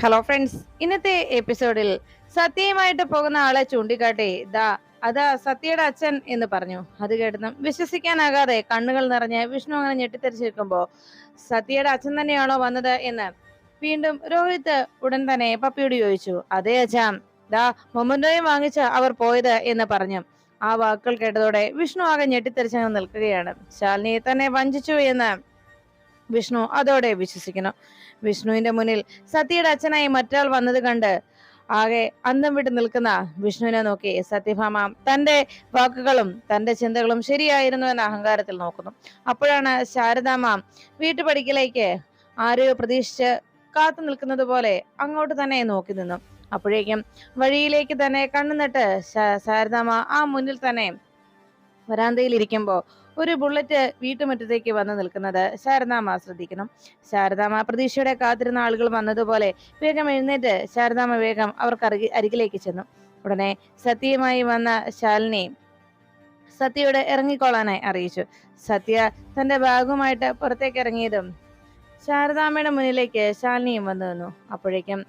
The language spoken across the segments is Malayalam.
ഹലോ ഫ്രണ്ട്സ് ഇന്നത്തെ എപ്പിസോഡിൽ സത്യമായിട്ട് പോകുന്ന ആളെ ചൂണ്ടിക്കാട്ടി ദാ അതാ സത്യയുടെ അച്ഛൻ എന്ന് പറഞ്ഞു. അത് കേട്ടതും വിശ്വസിക്കാനാകാതെ കണ്ണുകൾ നിറഞ്ഞ് വിഷ്ണു അങ്ങനെ ഞെട്ടിത്തെരിച്ചിരിക്കുമ്പോ സത്യയുടെ അച്ഛൻ തന്നെയാണോ വന്നത് എന്ന് വീണ്ടും രോഹിത് ഉടൻ തന്നെ പപ്പിയോട് ചോദിച്ചു. അതേ അച്ഛാ. ദാ മൊമന്റോയും വാങ്ങിച്ച അവർ പോയത് എന്ന് പറഞ്ഞു. ആ വാക്കുകൾ കേട്ടതോടെ വിഷ്ണു ആകെ ഞെട്ടിത്തെറിച്ചങ്ങ് നിൽക്കുകയാണ്. ശാലിനിയെ തന്നെ വഞ്ചിച്ചു എന്ന് വിഷ്ണു അതോടെ വിശ്വസിക്കുന്നു. വിഷ്ണുവിന്റെ മുന്നിൽ സത്യയുടെ അച്ഛനായി മറ്റാൾ വന്നത് കണ്ട് ആകെ അന്തം വിട്ട് നിൽക്കുന്ന വിഷ്ണുവിനെ നോക്കി സത്യഭാമ തന്റെ വാക്കുകളും തന്റെ ചിന്തകളും ശരിയായിരുന്നു എന്ന അഹങ്കാരത്തിൽ നോക്കുന്നു. അപ്പോഴാണ് ശാരദാമ്മ വീട്ടുപടിക്കലേക്ക് ആരെയോ പ്രതീക്ഷിച്ച് കാത്തു നിൽക്കുന്നത് പോലെ അങ്ങോട്ട് തന്നെ നോക്കി നിന്നു. അപ്പോഴേക്കും വഴിയിലേക്ക് തന്നെ കണ്ണു നട്ട് ശാരദാമ്മ ആ മുന്നിൽ തന്നെ വരാന്തയിൽ ഇരിക്കുമ്പോ ഒരു ബുള്ളറ്റ് വീട്ടുമുറ്റത്തേക്ക് വന്നു നിൽക്കുന്നത് ശാരദാമ്മ ശ്രദ്ധിക്കണം. ശാരദാമ്മ പ്രതീക്ഷയുടെ കാത്തിരുന്ന ആളുകൾ വന്നതുപോലെ വേഗം എഴുന്നേറ്റ് ശാരദാമ്മ വേഗം അവർക്ക് അരികി അരികിലേക്ക് ചെന്നു. ഉടനെ സത്യയുമായി വന്ന ശാലിനി സത്യയോട് ഇറങ്ങിക്കൊള്ളാനായി അറിയിച്ചു. സത്യ തന്റെ ബാഗുമായിട്ട് പുറത്തേക്ക് ഇറങ്ങിയതും ശാരദാമ്മയുടെ മുന്നിലേക്ക് ശാലിനിയും വന്നു നിന്നു. അപ്പോഴേക്കും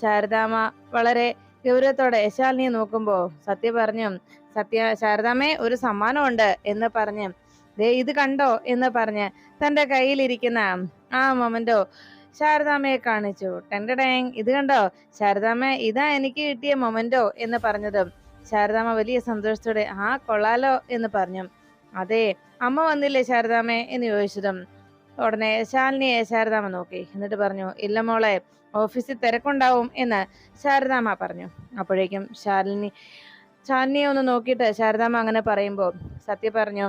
ശാരദാമ്മ വളരെ ഗൗരവത്തോടെ ശാലിനിയെ നോക്കുമ്പോ സത്യ പറഞ്ഞു സത്യ ശാരദാമ്മേ ഒരു സമ്മാനമുണ്ട് എന്ന് പറഞ്ഞ് ദേ ഇത് കണ്ടോ എന്ന് പറഞ്ഞ് തന്റെ കയ്യിലിരിക്കുന്ന ആ മൊമന്റോ ശാരദാമ്മയെ കാണിച്ചു. ടെൻഡ് ഇത് കണ്ടോ? ശാരദാമ്മ ഇതാ എനിക്ക് കിട്ടിയ മൊമന്റോ എന്ന് പറഞ്ഞതും ശാരദാമ്മ വലിയ സന്തോഷത്തോടെ ആ കൊള്ളാലോ എന്ന് പറഞ്ഞു. അതെ അമ്മ വന്നില്ലേ ശാരദാമ്മേ എന്ന് ചോദിച്ചതും ഉടനെ ശാലിനിയെ ശാരദാമ്മ നോക്കി. എന്നിട്ട് പറഞ്ഞു ഇല്ല മോളെ ഓഫീസിൽ തിരക്കുണ്ടാവും എന്ന് ശാരദാമ്മ പറഞ്ഞു. അപ്പോഴേക്കും ശാലിനി ശാലിനിയെ ഒന്ന് നോക്കിയിട്ട് ശാരദാമ്മ അങ്ങനെ പറയുമ്പോൾ സത്യ പറഞ്ഞു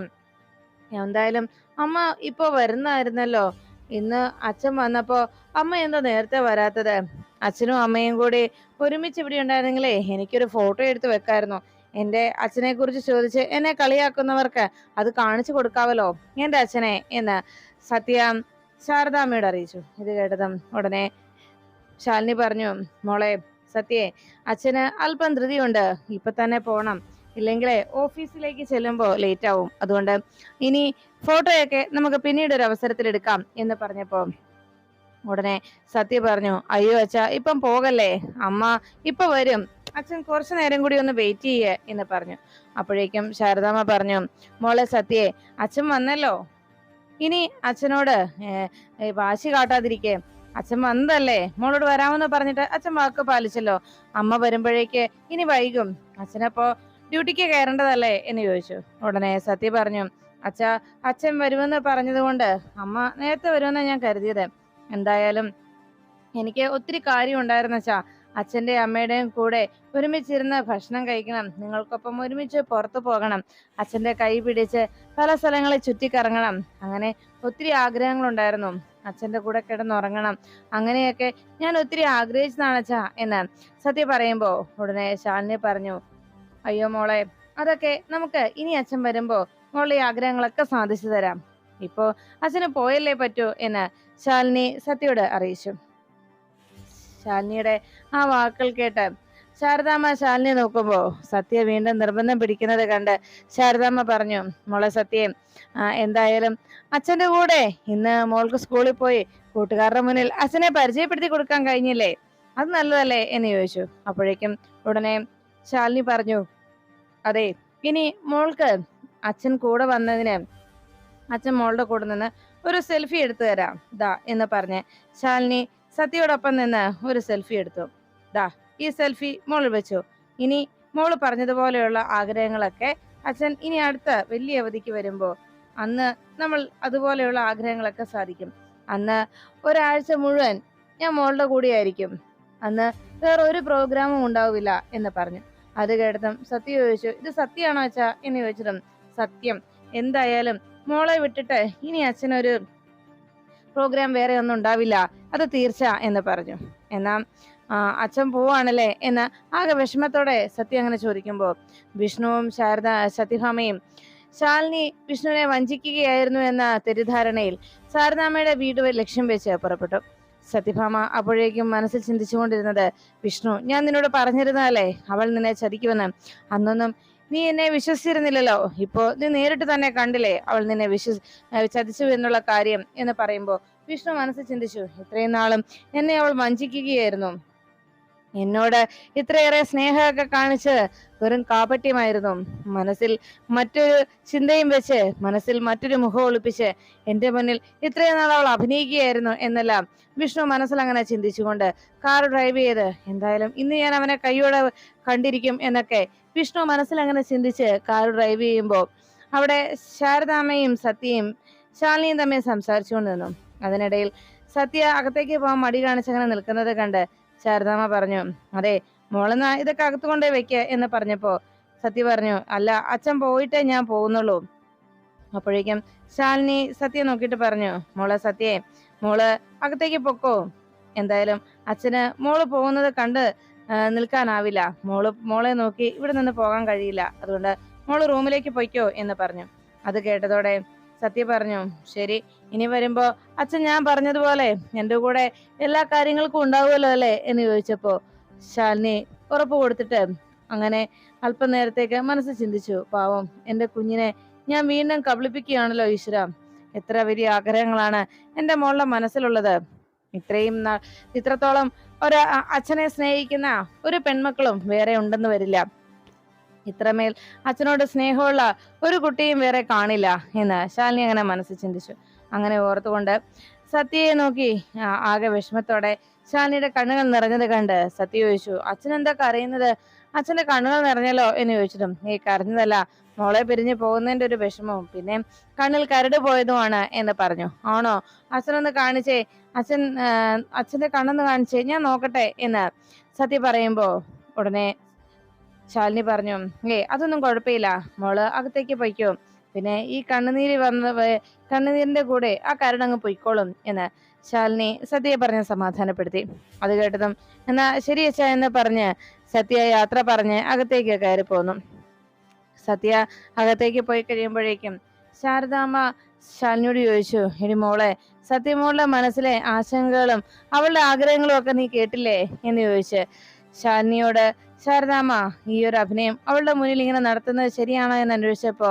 എന്തായാലും അമ്മ ഇപ്പൊ വരുന്നായിരുന്നല്ലോ. ഇന്ന് അച്ഛൻ വന്നപ്പോ അമ്മ എന്താ നേരത്തെ വരാത്തത്. അച്ഛനും അമ്മയും കൂടി ഒരുമിച്ച് ഇവിടെ ഉണ്ടായിരുന്നെങ്കിലേ എനിക്കൊരു ഫോട്ടോ എടുത്ത് വെക്കായിരുന്നു. എന്റെ അച്ഛനെ കുറിച്ച് ചോദിച്ച് എന്നെ കളിയാക്കുന്നവർക്ക് അത് കാണിച്ചു കൊടുക്കാവല്ലോ. എന്റെ അച്ഛനെ എന്ന് സത്യ ശാരദാമ്മയോട് അറിയിച്ചു. ഇത് കേട്ടതും ഉടനെ ശാലിനി പറഞ്ഞു മോളെ സത്യേ അച്ഛന് അല്പം ധൃതിയുണ്ട്. ഇപ്പൊ തന്നെ പോണം. ഇല്ലെങ്കിലേ ഓഫീസിലേക്ക് ചെല്ലുമ്പോൾ ലേറ്റ് ആവും. അതുകൊണ്ട് ഇനി ഫോട്ടോയൊക്കെ നമുക്ക് പിന്നീട് ഒരു അവസരത്തിൽ എടുക്കാം എന്ന് പറഞ്ഞപ്പോ ഉടനെ സത്യ പറഞ്ഞു അയ്യോ അച്ഛ ഇപ്പം പോകല്ലേ? അമ്മ ഇപ്പൊ വരും. അച്ഛൻ കുറച്ചു നേരം കൂടി ഒന്ന് വെയിറ്റ് ചെയ്യേ എന്ന് പറഞ്ഞു. അപ്പോഴേക്കും ശാരദാമ്മ പറഞ്ഞു മോളെ സത്യേ അച്ഛൻ വന്നല്ലോ. ഇനി അച്ഛനോട് വാശി കാട്ടാതിരിക്കേ. അച്ഛൻ വന്നതല്ലേ? മോളോട് വരാമെന്ന് പറഞ്ഞിട്ട് അച്ഛൻ വാക്ക് പാലിച്ചല്ലോ. അമ്മ വരുമ്പോഴേക്ക് ഇനി വൈകും. അച്ഛനപ്പോ ഡ്യൂട്ടിക്ക് കയറേണ്ടതല്ലേ? എന്ന് ചോദിച്ചു. ഉടനെ സത്യ പറഞ്ഞു അച്ഛ അച്ഛൻ വരുമെന്ന് പറഞ്ഞതുകൊണ്ട് അമ്മ നേരത്തെ വരുമെന്ന് ഞാൻ കരുതിയത്. എന്തായാലും എനിക്ക് ഒത്തിരി കാര്യം ഉണ്ടായിരുന്നു അച്ഛാ. അച്ഛന്റെ അമ്മയുടെയും കൂടെ ഒരുമിച്ചിരുന്ന് ഭക്ഷണം കഴിക്കണം. നിങ്ങൾക്കൊപ്പം ഒരുമിച്ച് പുറത്തു പോകണം. അച്ഛന്റെ കൈ പിടിച്ച് പല സ്ഥലങ്ങളിൽ ചുറ്റിക്കറങ്ങണം. അങ്ങനെ ഒത്തിരി ആഗ്രഹങ്ങളുണ്ടായിരുന്നു. അച്ഛന്റെ കൂടെ കിടന്നുറങ്ങണം. അങ്ങനെയൊക്കെ ഞാൻ ഒത്തിരി ആഗ്രഹിച്ചതാണ് അച്ഛാ എന്ന് സത്യ പറയുമ്പോൾ ഉടനെ ശാലിനി പറഞ്ഞു അയ്യോ മോളെ അതൊക്കെ നമുക്ക് ഇനി അച്ഛൻ വരുമ്പോ മോളെ ആഗ്രഹങ്ങളൊക്കെ സാധിച്ചു തരാം. ഇപ്പോ അച്ഛന് പോയല്ലേ പറ്റൂ എന്ന് ശാലിനി സത്യയോട് അറിയിച്ചു. ശാലിനിയുടെ ആ വാക്കുകൾ കേട്ട് ശാരദാമ്മ ശാലിനി നോക്കുമ്പോ സത്യ വീണ്ടും നിർബന്ധം പിടിക്കുന്നത് കണ്ട് ശാരദാമ്മ പറഞ്ഞു മോളെ സത്യം എന്തായാലും അച്ഛന്റെ കൂടെ ഇന്ന് മോൾക്ക് സ്കൂളിൽ പോയി കൂട്ടുകാരുടെ മുന്നിൽ അച്ഛനെ പരിചയപ്പെടുത്തി കൊടുക്കാൻ കഴിഞ്ഞില്ലേ? അത് നല്ലതല്ലേ? എന്ന് ചോദിച്ചു. അപ്പോഴേക്കും ഉടനെ ശാലിനി പറഞ്ഞു അതെ ഇനി മോൾക്ക് അച്ഛൻ കൂടെ വന്നതിന് അച്ഛൻ മോളുടെ കൂടെ നിന്ന് ഒരു സെൽഫി എടുത്തു തരാം ദാ എന്ന് പറഞ്ഞ് ശാലിനി സത്യയോടൊപ്പം നിന്ന് ഒരു സെൽഫി എടുത്തു. ദാ ഈ സെൽഫി മോൾ വെച്ചു. ഇനി മോൾ പറഞ്ഞതുപോലെയുള്ള ആഗ്രഹങ്ങളൊക്കെ അച്ഛൻ ഇനി അടുത്ത വലിയ അവധിക്ക് വരുമ്പോൾ അന്ന് നമ്മൾ അതുപോലെയുള്ള ആഗ്രഹങ്ങളൊക്കെ സാധിക്കും. അന്ന് ഒരാഴ്ച മുഴുവൻ ഞാൻ മോളുടെ കൂടെയായിരിക്കും. അന്ന് വേറെ ഒരു പ്രോഗ്രാമും ഉണ്ടാവില്ല എന്ന് പറഞ്ഞു. അത് കേട്ടതും സത്യ ചോദിച്ചു ഇത് സത്യമാണോ അച്ഛാ? എന്ന് ചോദിച്ചതും സത്യം. എന്തായാലും മോളെ വിട്ടിട്ട് ഇനി അച്ഛനൊരു പ്രോഗ്രാം വേറെ ഒന്നും ഉണ്ടാവില്ല. അത് തീർച്ച എന്ന് പറഞ്ഞു. എന്നാ അച്ഛൻ പോവാണല്ലേ എന്ന് ആകെ വിഷമത്തോടെ സത്യ അങ്ങനെ ചോദിക്കുമ്പോൾ വിഷ്ണുവും ശാരദ സത്യഭാമയും ശാലിനി വിഷ്ണുവിനെ വഞ്ചിക്കുകയായിരുന്നു എന്ന തെറ്റിദ്ധാരണയിൽ ശാരദാമ്മയുടെ വീട് ലക്ഷ്യം വെച്ച് പുറപ്പെട്ടു. സത്യഭാമ അപ്പോഴേക്കും മനസ്സിൽ ചിന്തിച്ചുകൊണ്ടിരുന്നത് വിഷ്ണു ഞാൻ നിന്നോട് പറഞ്ഞിരുന്നാലേ അവൾ നിന്നെ ചതിക്കുമെന്ന്. അന്നൊന്നും നീ എന്നെ വിശ്വസിച്ചിരുന്നില്ലല്ലോ. ഇപ്പോ നീ നേരിട്ട് തന്നെ കണ്ടില്ലേ അവൾ നിന്നെ വിശ്വസ് ചതിച്ചു എന്നുള്ള കാര്യം? എന്ന് പറയുമ്പോൾ വിഷ്ണു മനസ്സിൽ ചിന്തിച്ചു ഇത്രയും നാളും എന്നെ അവൾ വഞ്ചിക്കുകയായിരുന്നു. എന്നോട് ഇത്രയേറെ സ്നേഹമൊക്കെ കാണിച്ച് വെറും കാപട്യമായിരുന്നു. മനസ്സിൽ മറ്റൊരു ചിന്തയും വെച്ച് മനസ്സിൽ മറ്റൊരു മുഖം ഒളിപ്പിച്ച് എന്റെ മുന്നിൽ ഇത്രയും നാൾ അവൾ അഭിനയിക്കുകയായിരുന്നു എന്നെല്ലാം വിഷ്ണു മനസ്സിൽ അങ്ങനെ ചിന്തിച്ചുകൊണ്ട് കാർ ഡ്രൈവ് ചെയ്ത് എന്തായാലും ഇന്ന് ഞാൻ അവനെ കൈയോടെ കണ്ടിരിക്കും എന്നൊക്കെ വിഷ്ണു മനസ്സിൽ അങ്ങനെ ചിന്തിച്ച് കാർ ഡ്രൈവ് ചെയ്യുമ്പോൾ അവിടെ ശാരദാമ്മയും സത്യയും ശാലിനിയും തമ്മിൽ സംസാരിച്ചുകൊണ്ട് നിന്നു അതിനിടയിൽ സത്യ അകത്തേക്ക് പോകാൻ മടി കാണിച്ചങ്ങനെ നിൽക്കുന്നത് കണ്ട് ശാരദാമ്മ പറഞ്ഞു അതെ മോളെന്നാ ഇതൊക്കെ അകത്ത് കൊണ്ടേ വെക്ക എന്ന് പറഞ്ഞപ്പോ സത്യ പറഞ്ഞു അല്ല അച്ഛൻ പോയിട്ടേ ഞാൻ പോകുന്നുള്ളൂ. അപ്പോഴേക്കും ശാലിനി സത്യ നോക്കിയിട്ട് പറഞ്ഞു മോളെ സത്യേ മോൾ അകത്തേക്ക് പൊക്കോ. എന്തായാലും അച്ഛന് മോൾ പോകുന്നത് കണ്ട് നിൽക്കാനാവില്ല. മോൾ മോളെ നോക്കി ഇവിടെ നിന്ന് പോകാൻ കഴിയില്ല. അതുകൊണ്ട് മോൾ റൂമിലേക്ക് പൊയ്ക്കോ എന്ന് പറഞ്ഞു. അത് കേട്ടതോടെ സത്യ പറഞ്ഞു ശരി ഇനി വരുമ്പോ അച്ഛൻ ഞാൻ പറഞ്ഞതുപോലെ എന്റെ കൂടെ എല്ലാ കാര്യങ്ങൾക്കും ഉണ്ടാവുമല്ലോ അല്ലേ എന്ന് ചോദിച്ചപ്പോ ശാലിനി ഉറപ്പ് കൊടുത്തിട്ട് അങ്ങനെ അല്പനേരത്തേക്ക് മനസ്സ് ചിന്തിച്ചു. പാവം എന്റെ കുഞ്ഞിനെ ഞാൻ വീണ്ടും കബളിപ്പിക്കുകയാണല്ലോ ഈശ്വര. എത്ര വലിയ ആഗ്രഹങ്ങളാണ് എന്റെ മോളുടെ മനസ്സിലുള്ളത്. ഇത്രയും ഇത്രത്തോളം ഒരു അച്ഛനെ സ്നേഹിക്കുന്ന ഒരു പെൺമക്കളും വേറെ ഉണ്ടെന്ന് വരില്ല. ഇത്രമേൽ അച്ഛനോട് സ്നേഹമുള്ള ഒരു കുട്ടിയും വേറെ കാണില്ല എന്ന് ശാലിനി അങ്ങനെ മനസ്സിൽ ചിന്തിച്ചു. അങ്ങനെ ഓർത്തുകൊണ്ട് സത്യയെ നോക്കി ആകെ വിഷമത്തോടെ ഷാനിയുടെ കണ്ണുകൾ നിറഞ്ഞത് കണ്ട് സത്യ ചോദിച്ചു അച്ഛൻ എന്താ കരയുന്നത്? അച്ഛന്റെ കണ്ണുകൾ നിറഞ്ഞല്ലോ? എന്ന് ചോദിച്ചിട്ടും ഈ കരഞ്ഞതല്ല. മോളെ പിരിഞ്ഞു പോകുന്നതിന്റെ ഒരു വിഷമവും പിന്നെ കണ്ണിൽ കരട് പോയതുമാണ് എന്ന് പറഞ്ഞു. ആണോ? അച്ഛനൊന്ന് കാണിച്ചേ. അച്ഛൻ അച്ഛന്റെ കണ്ണൊന്ന് കാണിച്ചേ. ഞാൻ നോക്കട്ടെ എന്ന് സത്യ പറയുമ്പോ ഉടനെ ശാലിനി പറഞ്ഞു ഏ അതൊന്നും കുഴപ്പമില്ല. മോൾ അകത്തേക്ക് പൊയ്ക്കോ. പിന്നെ ഈ കണ്ണുനീര് വന്ന കണ്ണുനീരിന്റെ കൂടെ ആ കരടങ്ങ് പൊയ്ക്കോളും എന്ന് ശാലിനി സത്യയെ പറഞ്ഞ് സമാധാനപ്പെടുത്തി. അത് കേട്ടതും എന്നാ ശരി അച്ഛ എന്ന് പറഞ്ഞ് സത്യ യാത്ര പറഞ്ഞ് അകത്തേക്ക് കയറി പോന്നു. സത്യ അകത്തേക്ക് പോയി കഴിയുമ്പോഴേക്കും ശാരദാമ്മ ശാലിനിയോട് ചോദിച്ചു ഇനി മോളെ സത്യമോളുടെ മനസ്സിലെ ആശങ്കകളും അവളുടെ ആഗ്രഹങ്ങളും ഒക്കെ നീ കേട്ടില്ലേ? എന്ന് ചോദിച്ച് ശാലിനിയോട് ശാരദാമ്മ ഈ ഒരു അഭിനയം അവളുടെ മുന്നിൽ ഇങ്ങനെ നടത്തുന്നത് ശരിയാണോ? എന്ന് അന്വേഷിച്ചപ്പോ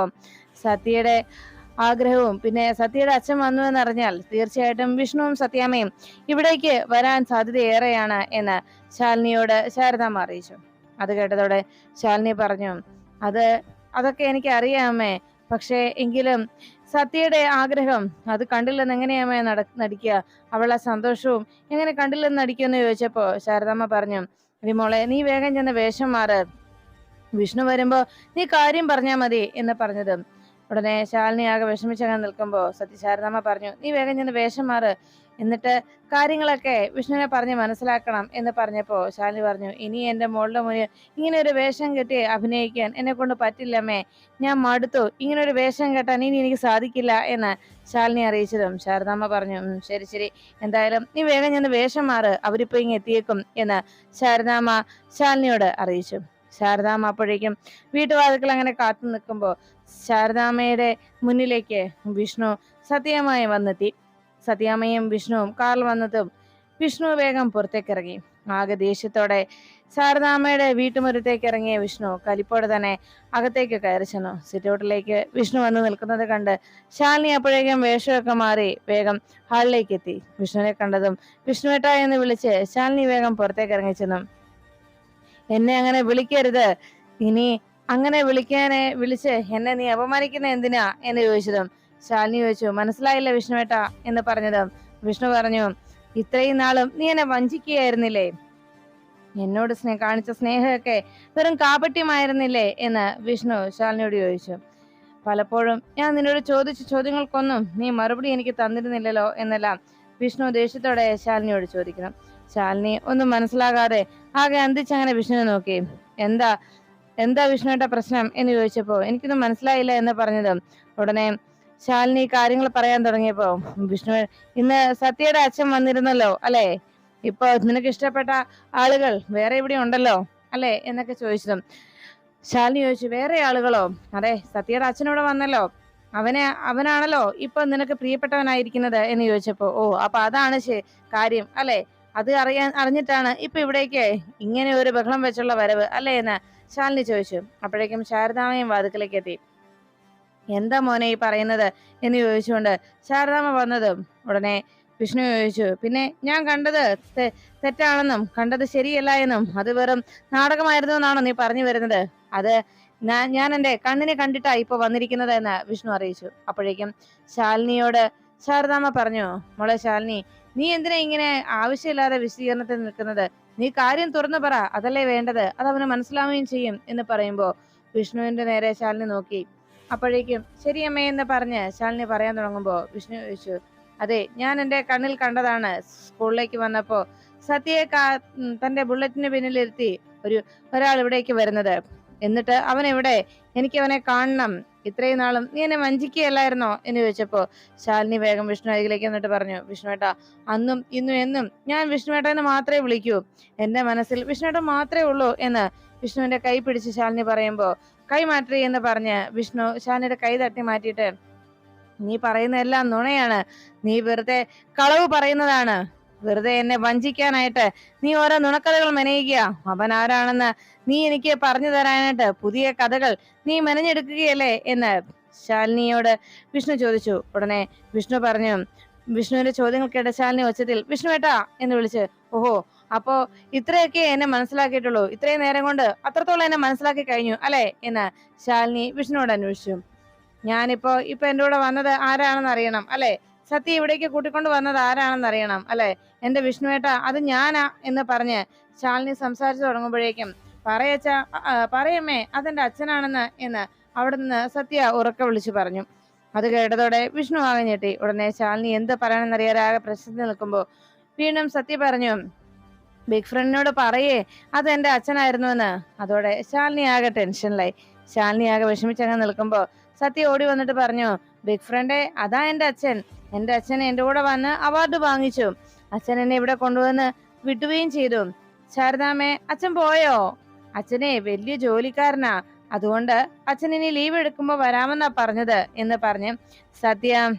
സത്യയുടെ ആഗ്രഹവും. പിന്നെ സത്യയുടെ അച്ഛൻ വന്നു എന്നറിഞ്ഞാൽ തീർച്ചയായിട്ടും വിഷ്ണുവും സത്യാമ്മയും ഇവിടേക്ക് വരാൻ സാധ്യത ഏറെയാണ് എന്ന് ശാലിനിയോട് ശാരദാമ്മ അറിയിച്ചു. അത് കേട്ടതോടെ ശാലിനി പറഞ്ഞു അത് അതൊക്കെ എനിക്ക് അറിയാമേ പക്ഷേ എങ്കിലും സത്യയുടെ ആഗ്രഹം അത് കണ്ടില്ലെന്ന് എങ്ങനെയാമേ നട നടിക്കുക? അവളെ സന്തോഷവും എങ്ങനെ കണ്ടില്ലെന്ന് നടിക്കുമെന്ന് ചോദിച്ചപ്പോൾ ശാരദാമ്മ പറഞ്ഞു വിമോളെ മോളെ നീ വേഗം ചെന്ന് വേഷം മാറ്. വിഷ്ണു വരുമ്പോൾ നീ കാര്യം പറഞ്ഞാൽ മതി എന്ന് പറഞ്ഞത്. ഉടനെ ശാലിനി ആകെ വിഷമിച്ചങ്ങനെ നിൽക്കുമ്പോൾ സത്യശാരദാമ്മ പറഞ്ഞു നീ വേഗം ചെന്ന് വേഷം മാറ്. എന്നിട്ട് കാര്യങ്ങളൊക്കെ വിഷ്ണുവിനെ പറഞ്ഞ് മനസ്സിലാക്കണം എന്ന് പറഞ്ഞപ്പോൾ ശാലിനി പറഞ്ഞു ഇനി എന്റെ മോളുടെ മുന്നിൽ ഇങ്ങനെ ഒരു വേഷം കെട്ടി അഭിനയിക്കാൻ എന്നെ കൊണ്ട് പറ്റില്ലമ്മേ. ഞാൻ മടുത്തു. ഇങ്ങനെ ഒരു വേഷം കെട്ടാൻ ഇനി എനിക്ക് സാധിക്കില്ല എന്ന് ശാലിനി അറിയിച്ചതും ശാരദാമ്മ പറഞ്ഞു ശരി ശരി. എന്തായാലും നീ വേഗം ചെന്ന് വേഷം മാറ്. അവരിപ്പോൾ ഇങ്ങനെ എത്തിയേക്കും എന്ന് ശാരദാമ്മ ശാലിനിയോട് അറിയിച്ചു. ശാരദാമ്മ അപ്പോഴേക്കും വീട്ടുവാതിക്കൽ അങ്ങനെ കാത്തു നിൽക്കുമ്പോൾ ശാരദാമ്മയുടെ മുന്നിലേക്ക് വിഷ്ണു സത്യാമ്മയെ വന്നെത്തി. സത്യാമ്മയും വിഷ്ണുവും കാറിൽ വന്നതും വിഷ്ണു വേഗം പുറത്തേക്കിറങ്ങി. ആകെ ദേഷ്യത്തോടെ ശാരദാമ്മയുടെ വീട്ടുമുറത്തേക്ക് ഇറങ്ങിയ വിഷ്ണു കലിപ്പോടെ തന്നെ അകത്തേക്ക് കയറി ചെന്നു. സിറ്റൗട്ടിലേക്ക് വിഷ്ണു വന്ന് നിൽക്കുന്നത് കണ്ട് ശാലിനി അപ്പോഴേക്കും വേഷമൊക്കെ മാറി വേഗം ഹാളിലേക്ക് എത്തി. വിഷ്ണുവിനെ കണ്ടതും വിഷ്ണുവേട്ട എന്ന് വിളിച്ച് ശാലിനി വേഗം പുറത്തേക്ക് ഇറങ്ങി ചെന്നു. എന്നെ അങ്ങനെ വിളിക്കരുത്. ഇനി അങ്ങനെ വിളിക്കാനെ വിളിച്ച് എന്നെ നീ അപമാനിക്കുന്ന എന്തിനാ എന്ന് ചോദിച്ചതും ശാലിനി ചോദിച്ചു മനസ്സിലായില്ല വിഷ്ണുവേട്ട എന്ന് പറഞ്ഞതും വിഷ്ണു പറഞ്ഞു ഇത്രയും നാളും നീ എന്നെ വഞ്ചിക്കുകയായിരുന്നില്ലേ? എന്നോട് സ്നേഹ കാണിച്ച സ്നേഹമൊക്കെ വെറും കാപട്യമായിരുന്നില്ലേ? എന്ന് വിഷ്ണു ശാലിനിയോട് ചോദിച്ചു. പലപ്പോഴും ഞാൻ നിന്നോട് ചോദിച്ച ചോദ്യങ്ങൾക്കൊന്നും നീ മറുപടി എനിക്ക് തന്നിരുന്നില്ലല്ലോ എന്നെല്ലാം വിഷ്ണു ദേഷ്യത്തോടെ ശാലിനിയോട് ചോദിക്കണം ശാലിനി ഒന്നും മനസ്സിലാകാതെ ആകെ അന്തിച്ചങ്ങനെ വിഷ്ണുവിനെ നോക്കി. എന്താ എന്താ വിഷ്ണുവിന്റെ പ്രശ്നം എന്ന് ചോദിച്ചപ്പോ എനിക്കൊന്നും മനസ്സിലായില്ല എന്ന് പറഞ്ഞത് ഉടനെ ശാലിനി കാര്യങ്ങൾ പറയാൻ തുടങ്ങിയപ്പോ വിഷ്ണു ഇന്ന് സത്യയുടെ അച്ഛൻ വന്നിരുന്നല്ലോ അല്ലേ? ഇപ്പൊ നിനക്ക് ഇഷ്ടപ്പെട്ട ആളുകൾ വേറെ ഇവിടെ ഉണ്ടല്ലോ അല്ലേ? എന്നൊക്കെ ചോദിച്ചതും. ശാലിനി ചോദിച്ചു വേറെ ആളുകളോ? അതെ സത്യയുടെ അച്ഛനോട് വന്നല്ലോ. അവനെ അവനാണല്ലോ ഇപ്പൊ നിനക്ക് പ്രിയപ്പെട്ടവനായിരിക്കുന്നത്? എന്ന് ചോദിച്ചപ്പോ ഓ അപ്പൊ അതാണ് കാര്യം അല്ലെ? അത് അറിയാൻ അറിഞ്ഞിട്ടാണ് ഇപ്പൊ ഇവിടേക്ക് ഇങ്ങനെ ഒരു ബഹളം വെച്ചുള്ള വരവ് അല്ലേ? എന്ന് ശാലിനി ചോദിച്ചു. അപ്പോഴേക്കും ശാരദാമയും വാതുക്കലേക്ക് എത്തി എന്താ മോനെ ഈ പറയുന്നത്? എന്ന് ചോദിച്ചുകൊണ്ട് ശാരദാമ്മ വന്നതും ഉടനെ വിഷ്ണു ചോദിച്ചു. പിന്നെ ഞാൻ കണ്ടത് തെറ്റാണെന്നും കണ്ടത് ശരിയല്ല എന്നും അത് വെറും നാടകമായിരുന്നു എന്നാണോ നീ പറഞ്ഞു വരുന്നത്? അത് ഞാൻ ഞാൻ എന്റെ കണ്ണിനെ കണ്ടിട്ടാ ഇപ്പൊ വന്നിരിക്കുന്നത് എന്ന് വിഷ്ണു അറിയിച്ചു. അപ്പോഴേക്കും ശാലിനിയോട് ശാരദാമ പറഞ്ഞു മോളെ ശാലിനി നീ എന്തിനാ ഇങ്ങനെ ആവശ്യമില്ലാതെ വിശദീകരണത്തിൽ നിൽക്കുന്നത്? നീ കാര്യം തുറന്നു പറ. അതല്ലേ വേണ്ടത്? അത് അവന് മനസ്സിലാവുകയും ചെയ്യും എന്ന് പറയുമ്പോൾ വിഷ്ണുവിന്റെ നേരെ ശാലിനി നോക്കി. അപ്പോഴേക്കും ശരിയമ്മേ എന്ന് പറഞ്ഞ് ശാലിനി പറയാൻ തുടങ്ങുമ്പോൾ വിഷ്ണു ചോദിച്ചു അതെ ഞാൻ എന്റെ കണ്ണിൽ കണ്ടതാണ്. സ്കൂളിലേക്ക് വന്നപ്പോൾ സത്യയെ കാ തന്റെ ബുള്ളറ്റിന് പിന്നിലിരുത്തി ഒരു ഒരാൾ ഇവിടേക്ക് വരുന്നത്. എന്നിട്ട് അവൻ എവിടെ? എനിക്ക് അവനെ കാണണം. ഇത്രയും നാളും നീ എന്നെ വഞ്ചിക്കുകയല്ലായിരുന്നോ? എന്ന് ചോദിച്ചപ്പോ ശാലിനി വേഗം വിഷ്ണു അരികിലേക്ക് എന്നിട്ട് പറഞ്ഞു വിഷ്ണുവേട്ട അന്നും ഇന്നും എന്നും ഞാൻ വിഷ്ണുവേട്ടനെ മാത്രമേ വിളിക്കൂ. എന്റെ മനസ്സിൽ വിഷ്ണുവേട്ടൻ മാത്രമേ ഉള്ളൂ എന്ന് വിഷ്ണുവിന്റെ കൈ പിടിച്ച് ശാലിനി പറയുമ്പോ കൈ മാറ്റി എന്ന് പറഞ്ഞ് വിഷ്ണു ശാലിനിയുടെ കൈ തട്ടി മാറ്റിയിട്ട് നീ പറയുന്നതെല്ലാം നുണയാണ്. നീ വെറുതെ കളവ് പറയുന്നതാണ്. വെറുതെ എന്നെ വഞ്ചിക്കാനായിട്ട് നീ ഓരോ നുണക്കഥകൾ മെനയുക. അവൻ ആരാണെന്ന് നീ എനിക്ക് പറഞ്ഞു തരാനായിട്ട് പുതിയ കഥകൾ നീ മെനഞ്ഞെടുക്കുകയല്ലേ എന്ന് ശാലിനിയോട് വിഷ്ണു ചോദിച്ചു. ഉടനെ വിഷ്ണു പറഞ്ഞു വിഷ്ണുവിന്റെ ചോദ്യങ്ങൾ കേട്ട ശാലിനി ഒച്ചത്തിൽ വിഷ്ണു ഏട്ടാ എന്ന് വിളിച്ച് ഓഹോ അപ്പോ ഇത്രയൊക്കെ എന്നെ മനസ്സിലാക്കിയിട്ടുള്ളൂ. ഇത്രയും നേരം കൊണ്ട് അത്രത്തോളം എന്നെ മനസ്സിലാക്കി കഴിഞ്ഞു അല്ലെ? എന്ന് ശാലിനി വിഷ്ണുവോട് അന്വേഷിച്ചു. ഞാനിപ്പോ ഇപ്പൊ എന്റെ കൂടെ വന്നത് ആരാണെന്ന് അറിയണം അല്ലെ? സത്യ ഇവിടേക്ക് കൂട്ടിക്കൊണ്ട് വന്നത് ആരാണെന്ന് അറിയണം അല്ലെ? എന്റെ വിഷ്ണുവേട്ട അത് ഞാനാ എന്ന് പറഞ്ഞ് ശാലിനി സംസാരിച്ചു തുടങ്ങുമ്പോഴേക്കും പറയച്ച പറയമ്മേ അതെന്റെ അച്ഛനാണെന്ന് എന്ന് അവിടെ നിന്ന് സത്യ ഉറക്കെ വിളിച്ചു പറഞ്ഞു. അത് കേട്ടതോടെ വിഷ്ണു ആകെ ഞെട്ടി. ഉടനെ ശാലിനി എന്ത് പറയണമെന്നറിയാതെ പ്രശ്നത്തിൽ നിൽക്കുമ്പോ വീണ്ടും സത്യ പറഞ്ഞു ബിഗ് ഫ്രണ്ടിനോട് പറയേ അത് എന്റെ അച്ഛനായിരുന്നുവെന്ന്. അതോടെ ശാലിനി ആകെ ടെൻഷനിലായി. ശാലിനി ആകെ വിഷമിച്ചങ്ങ് നിൽക്കുമ്പോൾ സത്യ ഓടി വന്നിട്ട് പറഞ്ഞു ബിഗ് ഫ്രണ്ടേ അതാ എന്റെ അച്ഛൻ. എന്റെ അച്ഛൻ എന്റെ കൂടെ വന്ന് അവാർഡ് വാങ്ങിച്ചു. അച്ഛൻ എന്നെ ഇവിടെ കൊണ്ടുവന്ന് വിട്ടുകയും ചെയ്തു. ശാരദാമേ അച്ഛൻ പോയോ? അച്ഛനെ വലിയ ജോലിക്കാരനാ. അതുകൊണ്ട് അച്ഛൻ ഇനി ലീവ് എടുക്കുമ്പോൾ വരാമെന്നാ പറഞ്ഞത് എന്ന് പറഞ്ഞ് സത്യ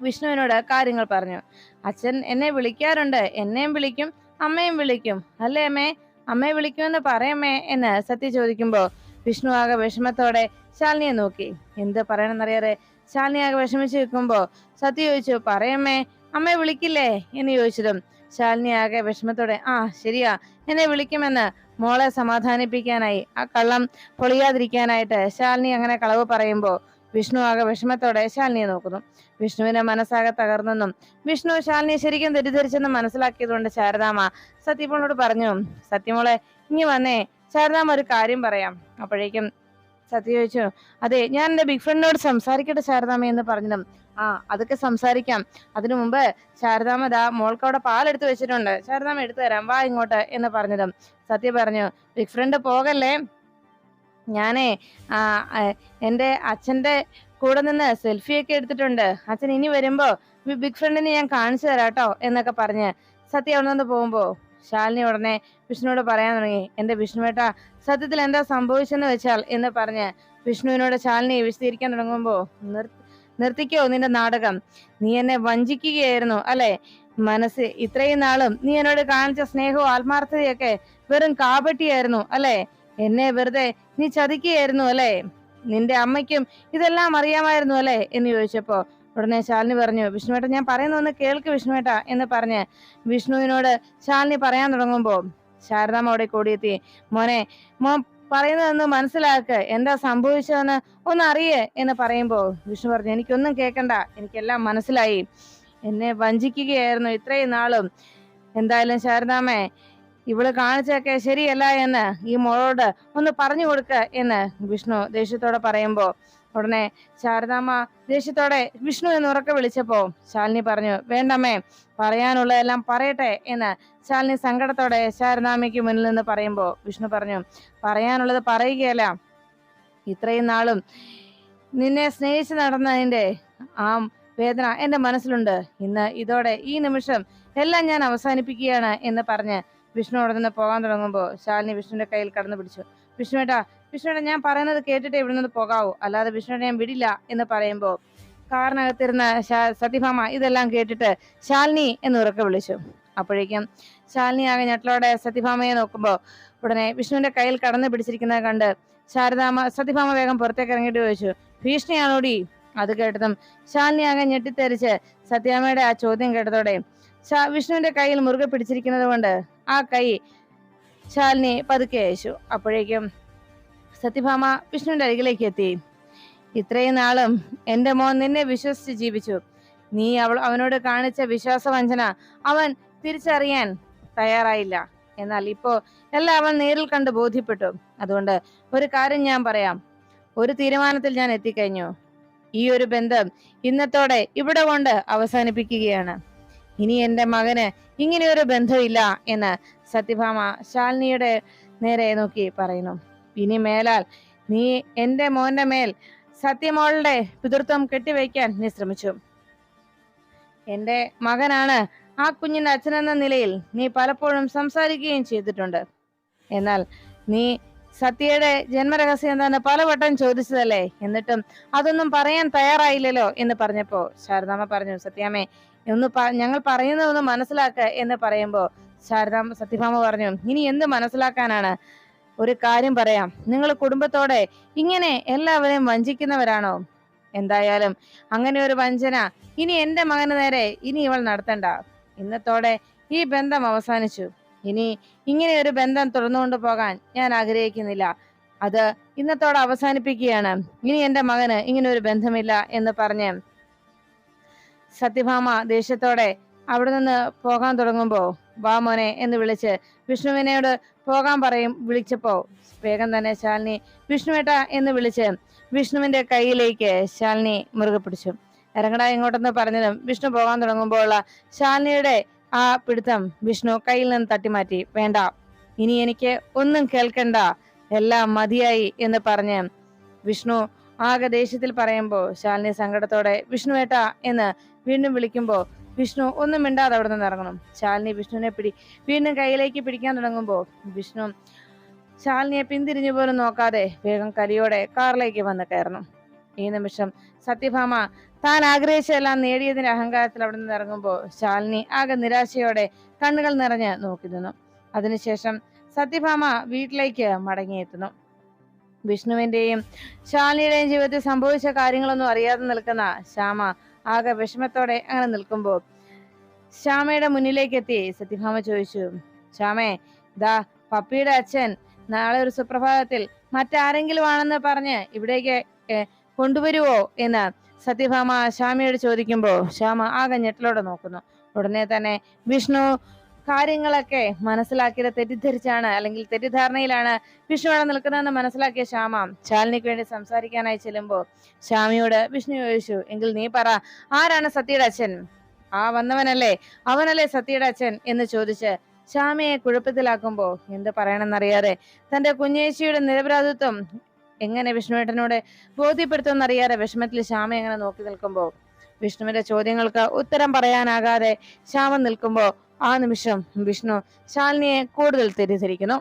വിഷ്ണുവിനോട് കാര്യങ്ങൾ പറഞ്ഞു. അച്ഛൻ എന്നെ വിളിക്കാറുണ്ട്. എന്നെയും വിളിക്കും അമ്മയും വിളിക്കും. അല്ലേ അമ്മേ? അമ്മയെ വിളിക്കുമെന്ന് പറയമ്മേ എന്ന് സത്യ ചോദിക്കുമ്പോൾ വിഷ്ണു ആകെ വിഷമത്തോടെ ശാലിനിയെ നോക്കി. എന്ത് പറയണമെന്നറിയാതെ ശാലിനി ആകെ വിഷമിച്ച് നിൽക്കുമ്പോ സത്യ ചോദിച്ചു പറയമ്മേ അമ്മയെ വിളിക്കില്ലേ? എന്ന് ചോദിച്ചതും ശാലിനി ആകെ വിഷമത്തോടെ ആ ശരിയാ എന്നെ വിളിക്കുമെന്ന് മോളെ സമാധാനിപ്പിക്കാനായി ആ കള്ളം പൊളിയാതിരിക്കാനായിട്ട് ശാലിനി അങ്ങനെ കളവ് പറയുമ്പോൾ വിഷ്ണു ആകെ വിഷമത്തോടെ ശാലിനിയെ നോക്കുന്നു. വിഷ്ണുവിന്റെ മനസ്സാകെ തകർന്നെന്നും വിഷ്ണു ശാലിനിയെ ശരിക്കും തെറ്റിദ്ധരിച്ചെന്നും മനസ്സിലാക്കിയതുകൊണ്ട് ശാരദാമ സത്യമോളോട് പറഞ്ഞു സത്യമോളെ ഇനി വന്നേ ശാരദാമ ഒരു കാര്യം പറയാം. അപ്പോഴേക്കും സത്യ ചോദിച്ചു? അതെ ഞാൻ എന്റെ ബിഗ് ഫ്രണ്ടിനോട് സംസാരിക്കട്ടെ ശാരദാമ്മ എന്ന് പറഞ്ഞതും ആ അതൊക്കെ സംസാരിക്കാം. അതിനു മുമ്പ് ശാരദാമ്മ ദാ മോൾക്ക് അവിടെ പാലെടുത്ത് വെച്ചിട്ടുണ്ട്. ശാരദാമ്മ എടുത്തു തരാം വാ ഇങ്ങോട്ട് എന്ന് പറഞ്ഞതും സത്യ പറഞ്ഞു ബിഗ് ഫ്രണ്ട് പോകല്ലേ? ഞാനേ ആ അച്ഛന്റെ കൂടെ നിന്ന് സെൽഫിയൊക്കെ എടുത്തിട്ടുണ്ട്. അച്ഛൻ ഇനി വരുമ്പോ ബിഗ് ഫ്രണ്ടിനെ ഞാൻ കാണിച്ചു തരാട്ടോ എന്നൊക്കെ പറഞ്ഞ് സത്യ അവിടെ നിന്ന് പോകുമ്പോ ശാലിനി ഉടനെ വിഷ്ണുവോട് പറയാൻ തുടങ്ങി. എന്റെ വിഷ്ണുവേട്ട സത്യത്തിൽ എന്താ സംഭവിച്ചെന്ന് വെച്ചാൽ എന്ന് പറഞ്ഞ് വിഷ്ണുവിനോട് ശാലിനി വിശദീകരിക്കാൻ തുടങ്ങുമ്പോ നിർ നിർത്തിക്കോ നിന്റെ നാടകം. നീ എന്നെ വഞ്ചിക്കുകയായിരുന്നു അല്ലെ? മനസ്സ് ഇത്രയും നാളും നീ എന്നോട് കാണിച്ച സ്നേഹവും ആത്മാർത്ഥതയൊക്കെ വെറും കാപട്ടിയായിരുന്നു അല്ലെ? എന്നെ വെറുതെ നീ ചതിക്കുകയായിരുന്നു അല്ലെ? നിന്റെ അമ്മയ്ക്കും ഇതെല്ലാം അറിയാമായിരുന്നു അല്ലെ? എന്ന് ചോദിച്ചപ്പോ ഉടനെ ശാലിനി പറഞ്ഞു വിഷ്ണുവേട്ട ഞാൻ പറയുന്ന ഒന്ന് കേൾക്ക് വിഷ്ണുവേട്ട എന്ന് പറഞ്ഞ് വിഷ്ണുവിനോട് ശാലിനി പറയാൻ തുടങ്ങുമ്പോൾ ശാരദാമ്മ അവിടെ കൂടിയെത്തി. മോനെ മോൻ പറയുന്നതെന്ന് മനസ്സിലാക്ക് എന്താ സംഭവിച്ചതെന്ന് ഒന്ന് അറിയേ എന്ന് പറയുമ്പോൾ വിഷ്ണു പറഞ്ഞു എനിക്കൊന്നും കേൾക്കണ്ട എനിക്കെല്ലാം മനസ്സിലായി. എന്നെ വഞ്ചിക്കുകയായിരുന്നു ഇത്രയും നാളും. എന്തായാലും ശാരദാമ്മേ ഇവൾ കാണിച്ചൊക്കെ ശരിയല്ല എന്ന് ഈ മോളോട് ഒന്ന് പറഞ്ഞു കൊടുക്ക എന്ന് വിഷ്ണു ദേഷ്യത്തോടെ പറയുമ്പോ ഉടനെ ശാരദാമ്മ ദേഷ്യത്തോടെ വിഷ്ണു എന്ന് ഉറക്കെ വിളിച്ചപ്പോ ശാലിനി പറഞ്ഞു വേണ്ടമ്മേ പറയാനുള്ളതെല്ലാം പറയട്ടെ എന്ന് ശാലിനി സങ്കടത്തോടെ ശാരദാമ്മയ്ക്ക് മുന്നിൽ നിന്ന് പറയുമ്പോ വിഷ്ണു പറഞ്ഞു പറയാനുള്ളത് പറയുകയല്ല. ഇത്രയും നാളും നിന്നെ സ്നേഹിച്ച് നടന്നതിന്റെ ആ വേദന എന്റെ മനസ്സിലുണ്ട്. ഇന്ന് ഇതോടെ ഈ നിമിഷം എല്ലാം ഞാൻ അവസാനിപ്പിക്കുകയാണ് എന്ന് പറഞ്ഞ് വിഷ്ണു അവിടെ നിന്ന് പോകാൻ തുടങ്ങുമ്പോൾ ശാലിനി വിഷ്ണുവിന്റെ കയ്യിൽ കടന്നു പിടിച്ചു. വിഷ്ണുവേട്ടാ വിഷ്ണുവേട്ടാ ഞാൻ പറയുന്നത് കേട്ടിട്ട് ഇവിടെ നിന്ന് പോകാവൂ. അല്ലാതെ വിഷ്ണുവിനെ ഞാൻ വിടില്ല എന്ന് പറയുമ്പോൾ കാറിനകത്തിരുന്ന സത്യഭാമ ഇതെല്ലാം കേട്ടിട്ട് ശാലിനി എന്ന് ഉറക്കെ വിളിച്ചു. അപ്പോഴേക്കും ശാലിനി ആകെ ഞെട്ടലോടെ സത്യഭാമയെ നോക്കുമ്പോൾ ഉടനെ വിഷ്ണുവിന്റെ കയ്യിൽ കടന്നു പിടിച്ചിരിക്കുന്നത് കണ്ട് ശാരദാമ സത്യഭാമ വേഗം പുറത്തേക്ക് ഇറങ്ങിയിട്ട് ചോദിച്ചു ഭീഷണിയാണോടി? അത് കേട്ടതും ശാലിനി ആകെ ഞെട്ടിത്തെറിച്ച് സത്യാമ്മയുടെ ആ ചോദ്യം കേട്ടതോടെ വിഷ്ണുവിന്റെ കയ്യിൽ മുറുകെ പിടിച്ചിരിക്കുന്നത് കൊണ്ട് ആ കൈ ശാലിനി പതുക്കെ അയച്ചു. അപ്പോഴേക്കും സത്യഭാമ വിഷ്ണുവിന്റെ അരികിലേക്ക് എത്തി. ഇത്രയും നാളും എന്റെ മോൻ നിന്നെ വിശ്വസിച്ച് ജീവിച്ചു. നീ അവൾ അവനോട് കാണിച്ച വിശ്വാസവഞ്ചന അവൻ തിരിച്ചറിയാൻ തയ്യാറായില്ല. എന്നാൽ ഇപ്പോ എല്ലാം അവൻ നേരിൽ കണ്ട് ബോധ്യപ്പെട്ടു. അതുകൊണ്ട് ഒരു കാര്യം ഞാൻ പറയാം. ഒരു തീരുമാനത്തിൽ ഞാൻ എത്തിക്കഴിഞ്ഞു. ഈ ഒരു ബന്ധം ഇന്നത്തോടെ ഇവിടെ കൊണ്ട് അവസാനിപ്പിക്കുകയാണ്. ഇനി എന്റെ മകന് ഇങ്ങനെയൊരു ബന്ധമില്ല എന്ന് സത്യഭാമ ശാലിനിയുടെ നേരെ നോക്കി പറയുന്നു. ഇനി മേലാൽ നീ എന്റെ മോന്റെ മേൽ സത്യമോളുടെ പിതൃത്വം കെട്ടിവയ്ക്കാൻ നീ ശ്രമിച്ചു. എന്റെ മകനാണ് ആ കുഞ്ഞിന്റെ അച്ഛനെന്ന നിലയിൽ നീ പലപ്പോഴും സംസാരിക്കുകയും ചെയ്തിട്ടുണ്ട്. എന്നാൽ നീ സത്യയുടെ ജന്മരഹസ്യം എന്താണ് പലവട്ടം ചോദിച്ചതല്ലേ? എന്നിട്ടും അതൊന്നും പറയാൻ തയ്യാറായില്ലല്ലോ എന്ന് പറഞ്ഞപ്പോ ശാരദാമ്മ പറഞ്ഞു സത്യാമ്മേ ഒന്ന് ഞങ്ങൾ പറയുന്നതൊന്ന് മനസ്സിലാക്ക എന്ന് പറയുമ്പോ ശാരദാമ്മ സത്യഭാമ പറഞ്ഞു ഇനി എന്ത് മനസ്സിലാക്കാനാണ്? ഒരു കാര്യം പറയാം. നിങ്ങൾ കുടുംബത്തോടെ ഇങ്ങനെ എല്ലാവരെയും വഞ്ചിക്കുന്നവരാണോ? എന്തായാലും അങ്ങനെ ഒരു വഞ്ചന ഇനി എന്റെ മകന് നേരെ ഇനി ഇവൾ നടത്തണ്ട. ഇന്നത്തോടെ ഈ ബന്ധം അവസാനിച്ചു. ഇനി ഇങ്ങനെ ഒരു ബന്ധം തുടർന്നുകൊണ്ട് പോകാൻ ഞാൻ ആഗ്രഹിക്കുന്നില്ല. അത് ഇന്നത്തോടെ അവസാനിപ്പിക്കുകയാണ്. ഇനി എന്റെ മകന് ഇങ്ങനെ ഒരു ബന്ധമില്ല എന്ന് പറഞ്ഞ് സത്യഭാമ ദേഷ്യത്തോടെ അവിടെ നിന്ന് പോകാൻ തുടങ്ങുമ്പോ വാ മോനെ എന്ന് വിളിച്ച് വിഷ്ണുവിനോട് പോകാൻ പറയും വിളിച്ചപ്പോ. വേഗം തന്നെ ശാലിനി വിഷ്ണുവേട്ട എന്ന് വിളിച്ച് വിഷ്ണുവിന്റെ കയ്യിലേക്ക് ശാലിനി മുറുകെ പിടിച്ചു. ഇറങ്ങടാ ഇങ്ങോട്ടെന്ന് പറഞ്ഞതും വിഷ്ണു പോകാൻ തുടങ്ങുമ്പോൾ ശാലിനിയുടെ ആ പിടുത്തം വിഷ്ണു കയ്യിൽ നിന്ന് തട്ടിമാറ്റി. വേണ്ട ഇനി എനിക്ക് ഒന്നും കേൾക്കണ്ട എല്ലാം മതിയായി എന്ന് പറഞ്ഞ് വിഷ്ണു ആകെ ദേഷ്യത്തിൽ പറയുമ്പോൾ ശാലിനി സങ്കടത്തോടെ വിഷ്ണുവേട്ട എന്ന് വീണ്ടും വിളിക്കുമ്പോ വിഷ്ണു ഒന്നും മിണ്ടാതെ അവിടെ നിന്ന് ഇറങ്ങണം. ശാലിനി വിഷ്ണുവിനെ പിടി വീണ്ടും കയ്യിലേക്ക് പിടിക്കാൻ തുടങ്ങുമ്പോൾ വിഷ്ണു ശാലിനിയെ പിന്തിരിഞ്ഞു പോലും നോക്കാതെ വേഗം കലിയോടെ കാറിലേക്ക് വന്ന് കയറണം. ഈ നിമിഷം സത്യഭാമ താൻ ആഗ്രഹിച്ചതെല്ലാം നേടിയതിന്റെ അഹങ്കാരത്തിൽ അവിടെ നിന്ന് ഇറങ്ങുമ്പോൾ ശാലിനി ആകെ നിരാശയോടെ കണ്ണുകൾ നിറഞ്ഞ് നോക്കി നിന്നു. അതിനുശേഷം സത്യഭാമ വീട്ടിലേക്ക് മടങ്ങിയെത്തുന്നു വിഷ്ണുവിന്റെയും ശാലിനിയുടെയും ജീവിതത്തിൽ സംഭവിച്ച കാര്യങ്ങളൊന്നും അറിയാതെ നിൽക്കുന്ന ശ്യാമ ആകെ വിഷമത്തോടെ അങ്ങനെ നിൽക്കുമ്പോൾ ശ്യാമയുടെ മുന്നിലേക്ക് എത്തി. സത്യഭാമ ചോദിച്ചു ശ്യാമേ ദാ പപ്പിയുടെ അച്ഛൻ നാളെ ഒരു സുപ്രഭാതത്തിൽ മറ്റാരെങ്കിലും ആണെന്ന് പറഞ്ഞ് ഇവിടേക്ക് കൊണ്ടുവരുവോ എന്ന് സത്യഭാമ ശ്യാമയോട് ചോദിക്കുമ്പോൾ ശ്യാമ ആകെ ഞെട്ടലോടെ നോക്കുന്നു. ഉടനെ തന്നെ വിഷ്ണു കാര്യങ്ങളൊക്കെ മനസ്സിലാക്കിയത് തെറ്റിദ്ധരിച്ചാണ് അല്ലെങ്കിൽ തെറ്റിദ്ധാരണയിലാണ് വിഷ്ണുവാണ് നിൽക്കുന്നതെന്ന് മനസ്സിലാക്കിയ ശ്യാമ ശാലിനിക്ക് വേണ്ടി സംസാരിക്കാനായി ചെല്ലുമ്പോൾ ശ്യാമിയോട് വിഷ്ണു ചോദിച്ചു എങ്കിൽ നീ പറ ആരാണ് സത്യയുടെ അച്ഛൻ? ആ വന്നവനല്ലേ അവനല്ലേ സത്യയുടെ അച്ഛൻ? എന്ന് ചോദിച്ച് ശ്യാമയെ കുഴപ്പത്തിലാക്കുമ്പോ എന്ത് പറയണമെന്നറിയാതെ തന്റെ കുഞ്ഞേച്ചിയുടെ നിരപരാധിത്വം എങ്ങനെ വിഷ്ണുവേട്ടനോട് ബോധ്യപ്പെടുത്തുമെന്നറിയാതെ വിഷമത്തിൽ ശ്യാമ എങ്ങനെ നോക്കി നിൽക്കുമ്പോൾ വിഷ്ണുവിന്റെ ചോദ്യങ്ങൾക്ക് ഉത്തരം പറയാനാകാതെ ശ്യാമം നിൽക്കുമ്പോ ആ നിമിഷം വിഷ്ണു ശാലിനിയെ കൂടുതൽ തെറ്റിദ്ധരിക്കുന്നു.